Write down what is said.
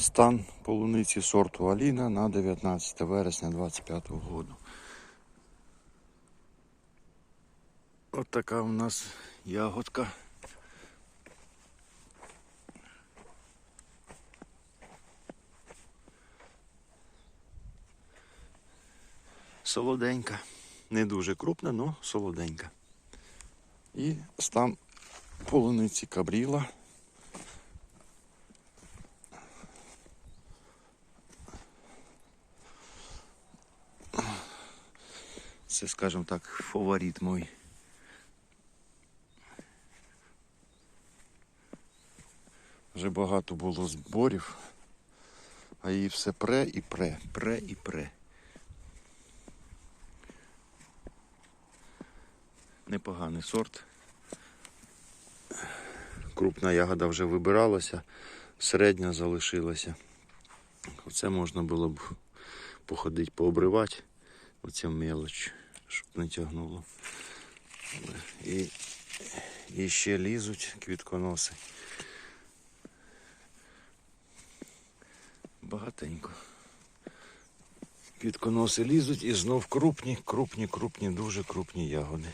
Стан полуниці сорту Аліна на 19 вересня 25 року. От така у нас ягодка. Солоденька. Не дуже крупна, але солоденька. І стан полуниці кабріла. Це, скажімо так, фаворит мой. Вже багато було зборів, а її все пре і пре, пре і пре. Непоганий сорт. Крупна ягода вже вибиралася, середня залишилася. Оце можна було б походити, пообривати. Оця мелоч, щоб не тягнуло. І, і ще лізуть квітконоси. Багатенько. Квітконоси лізуть і знов крупні, крупні, крупні, дуже крупні ягоди.